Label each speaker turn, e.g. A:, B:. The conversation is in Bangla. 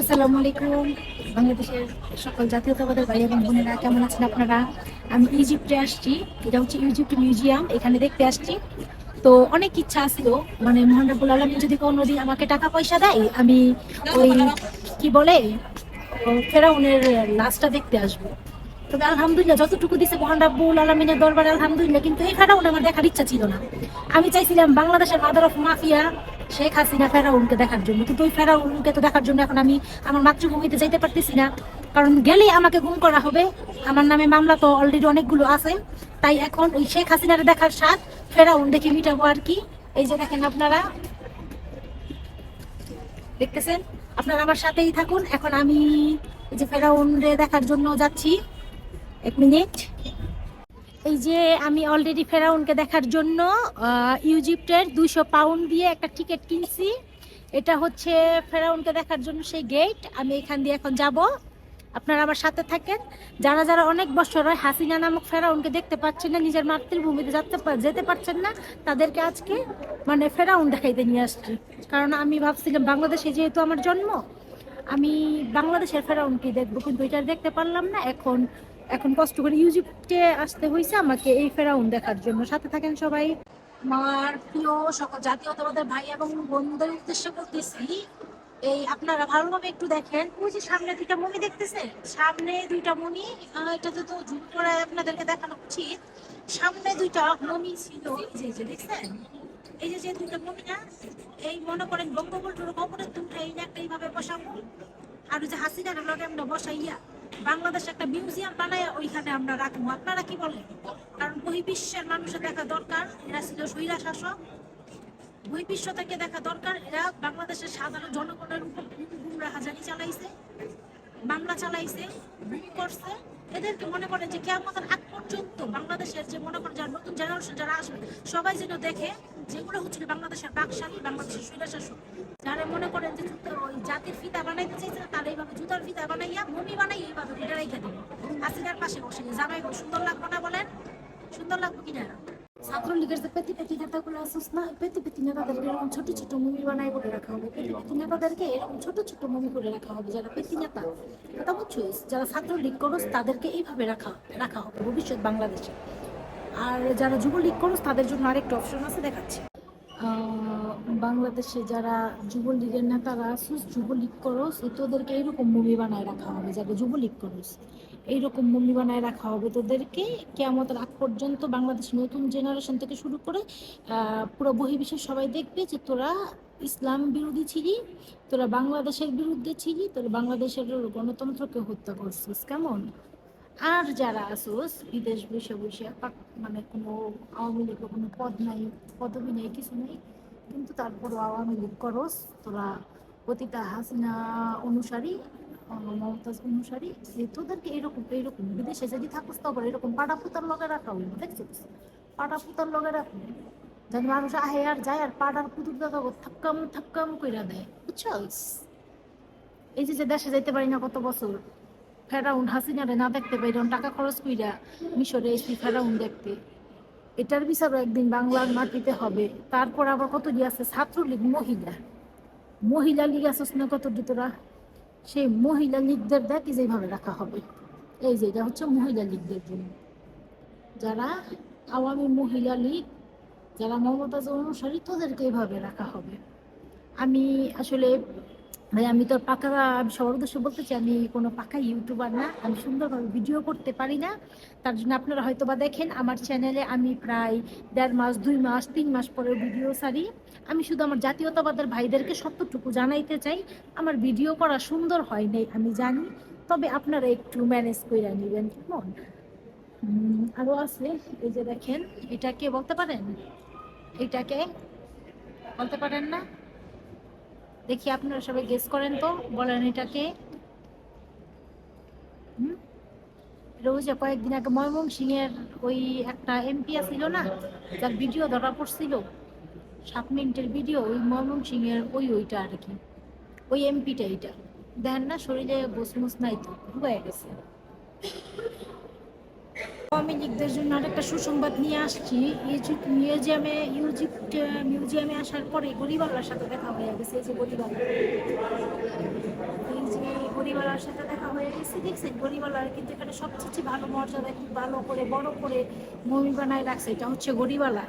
A: আসসালামু আলাইকুম। বাংলাদেশের সকল জাতীয়তাবাদের ভাই এবং বোনেরা, কেমন আছেন আপনারা? আমি ইজিপ্টে আসছি। এটা হচ্ছে ইজিপ্ট মিউজিয়াম, এখানে দেখতে আসছি। তো অনেক ইচ্ছা ছিল মানে মোহাম্মদুল আলমী যদি কোনো দিন আমাকে টাকা পয়সা দেয়, আমি ওই কি বলে ফেরাউনের লাশটা দেখতে আসব। তবে আলহামদুলিল্লাহ, যতটুকু দিছে মহান রাব্বুল আলমিনের দরবারে আলহামদুলিল্লাহ, কিন্তু এই ফেরাউন আমার দেখার ইচ্ছা ছিল না। আমি চাইছিলাম বাংলাদেশের mother of mafia Sheikh Hasina ফেরাউনকে দেখার জন্য। কিন্তু ওই ফেরাউনকে তো দেখার জন্য এখন আমি আমার মাতৃভূমিতে যাইতে পারতেছি না। কারণ গেলেই আমাকে গুম করা হবে। আমার নামে মামলা তো অলরেডি অনেকগুলো আছে। তাই এখন ওই শেখ হাসিনার দেখার স্বাদ ফেরাউন দেখে মিটাবো আর কি। এই যে দেখেন আপনারা। দেখতেছেন? আপনারা আমার সাথেই থাকুন। এখন আমি এই যে ফেরাউন দেখার জন্য যাচ্ছি। এক মিনিট। এই যে আমি অলরেডি ফেরাউনকে দেখার জন্য আহ, ইজিপ্টের দুইশো পাউন্ড দিয়ে একটা টিকিট কিনছি। এটা হচ্ছে ফেরাউনকে দেখার জন্য সেই গেট আমি এখান দিয়ে এখন যাব। আপনারা আমার সাথে থাকেন। যারা যারা অনেক বছর হয় হাসিনা নামক ফেরাউনকে দেখতে পাচ্ছেন না নিজের মাতৃভূমিতে যাতে যেতে পারছেন না তাদেরকে আজকে মানে ফেরাউন দেখাইতে নিয়ে আসছি। কারণ আমি ভাবছিলাম বাংলাদেশে যেহেতু আমার জন্ম আমি বাংলাদেশের ফেরাউনকে দেখব, কিন্তু এটা দেখতে পারলাম না। এখন এখন কষ্ট করে ইউজিপ্টে আসতে হয়েছে আমাকে এই ফেরাউন দেখার জন্য। সাথে থাকেন সবাই। আমার প্রিয় সকল জাতীয়তাবাদের ভাই এবং বন্ধুদের উদ্দেশ্যে বলতেছি, এই আপনারা ভালোভাবে একটু দেখেন। ওই যে সামনে দুইটা মমি দেখতেছেন? সামনে দুইটা মমি এটা তো জুম করে আপনাদেরকে দেখানো উচিত। সামনে দুইটা মমি ছিল। যে দেখছেন? এই যে যে দুইটা মমি না এই মনে করেন বঙ্গবন্ধুর কবরের দুটো এই একটা এইভাবে বসাবো আর যে হাসিনার লগে আমরা বসাইয়া বাংলাদেশ একটা মিউজিয়াম বানাইয়া ওইখানে আমরা রাখব। আপনারা কি বলেন? কারণ বহির্বিশ্বের মানুষের দেখা দরকার, এরা ছিল স্বৈরা শাসক বহির্বিশ্ব থেকে দেখা দরকার, এরা বাংলাদেশের সাধারণ জনগণের উপর গুমরা হাজারি চালাইছে, মামলা চালাইছে, গুম করছে। এদেরকে মনে করে যে কেমন আগ পর্যন্ত বাংলাদেশের যে মনে করেন যারা নতুন জেনারেশন যারা আসবে, সবাই যেন দেখে যেগুলো হচ্ছিল বাংলাদেশের বাকশালী বাংলাদেশের স্বৈরাশাসক, যারা মনে করেন যে ওই জাতির ফিতা বানাইতে চাইছে তারা এইভাবে জুতার ফিতা বানাইয়া মমি বানাই এইভাবে ফিটা রেখে দেবে হাসিনার পাশে বসে জামাই সুন্দর লাগবে না বলেন? সুন্দর লাগবে কিনা ছাত্রলীগের যে পেতি পেতি নেতাগুলো আসুস না পেতি পেতি নেতাদেরকে এরকম ছোট ছোট মুমি বানাই করে রাখা হবে। পেতি পেতি নেতাদেরকে এরকম ছোট ছোট মুমি করে রাখা হবে যারা পেতি নেতা। কথা বুঝছিস যারা ছাত্রলীগ করস, তাদেরকে এইভাবে রাখা রাখা হবে ভবিষ্যৎ বাংলাদেশে। আর যারা যুবলীগ করস, তাদের জন্য আরেকটা অপশন আছে, দেখাচ্ছি। বাংলাদেশে যারা যুবলীগের নেতারা আসুস যুবলীগ করস তোদেরকে এইরকম মুভি বানায় রাখা হবে, যারা যুবলীগ করস। এইরকম মুভি বানায় রাখা হবে তোদেরকে কেমতের আগ পর্যন্ত বাংলাদেশ নতুন জেনারেশন থেকে শুরু করে পুরো বহির্বিশ্বের সবাই দেখবে যে তোরা ইসলাম বিরোধী ছিলি, তোরা বাংলাদেশের বিরুদ্ধে ছিলি, তোরা বাংলাদেশের গণতন্ত্রকে হত্যা করছিস, কেমন? আর যারা আসোস, বিদেশ বসে বসে মানে কোনো আওয়ামী লীগের কোনো পদ নাই, পদবি নেই, কিছু নেই, কিন্তু তারপরও আওয়ামী লীগ করস, তোরা পতিতা হাসিনা অনুসারী মমতাজ অনুসারী, যে তোদেরকে এরকম এরকম, বিদেশে যদি থাকুস, তখন এরকম পাটা পুতার লগে রাখা হইব, দেখছিস? পাটা পুতার লগে রাখব যেন মানুষ আহে আর যায়, আর পাটার পুতুর দেখা থাক্কাম থাক্কাম কইরা দেয়, বুঝছস? এই যে যে দেশে যাইতে পারি না কত বছর ফেরাউন হাসিনারে না দেখতে পাইলাম টাকা খরচ কইরা মিশরে এসি ফেরাউন দেখতে। এটার বিচারও একদিন বাংলার মাটিতে হবে। তারপর আবার কত দিয়ে আছে, ছাত্রলীগ মহিলা। মহিলা লীগ আসছ না কত তোরা? সেই মহিলা লীগদের দেখ যেভাবে রাখা হবে। এই যে, এটা হচ্ছে মহিলা লীগদের জন্য। যারা আওয়ামী মহিলা লীগ, যারা মমতাজ অনুসারী, তোদেরকে এইভাবে রাখা হবে। আমি আসলে ভাই, আমি তো পাকা, আমি সবার উদ্দেশ্যে বলতে চাই, আমি কোনো পাকা ইউটিউবার না, আমি সুন্দরভাবে ভিডিও করতে পারি না। তার জন্য আপনারা হয়তো বা দেখেন, আমার চ্যানেলে আমি প্রায় দেড় মাস, দুই মাস, তিন মাস পরে ভিডিও সারি আমি শুধু আমার জাতীয়তাবাদের ভাইদেরকে সত্যটুকু জানাইতে চাই, আমার ভিডিও করা সুন্দর হয় নাই, আমি জানি। তবে আপনারা একটু ম্যানেজ করে নেবেন, কেমন? আরও আছে, এই যে দেখেন, এটাকে বলতে পারেন? এটাকে বলতে পারেন না? দেখি আপনারা সবাই গেস করেন তো, বলেন এটাকে। ওই কয়েকদিন আগে ময়মনসিং এর ওই একটা এমপি ছিল না, যার ভিডিও ধরা পড়ছিল। সাত মিনিটের ভিডিও ওই ময়মনসিং এর ওই ওইটা আর কি। ওই এমপিটা এইটা। দেখেন না, শরীরে গোসমুস নাই তো ডুবাই গেছে। আওয়ামী লীগদের জন্য আরেকটা সুসংবাদ নিয়ে আসছি। ইজিপ্ট মিউজিয়ামে, ইউজিপ্ট, মিউজিয়ামে আসার পরে গরিবালার সাথে দেখা হয়ে গেছে, এই যে গরিবালা। গরিবালার সাথে দেখা হয়ে গেছে, দেখছেন? গরিবালার কিন্তু এখানে সবচেয়ে ভালো মর্যাদা খুব ভালো করে, বড় করে মমি বানায় রাখছে। এটা হচ্ছে গরিবালা।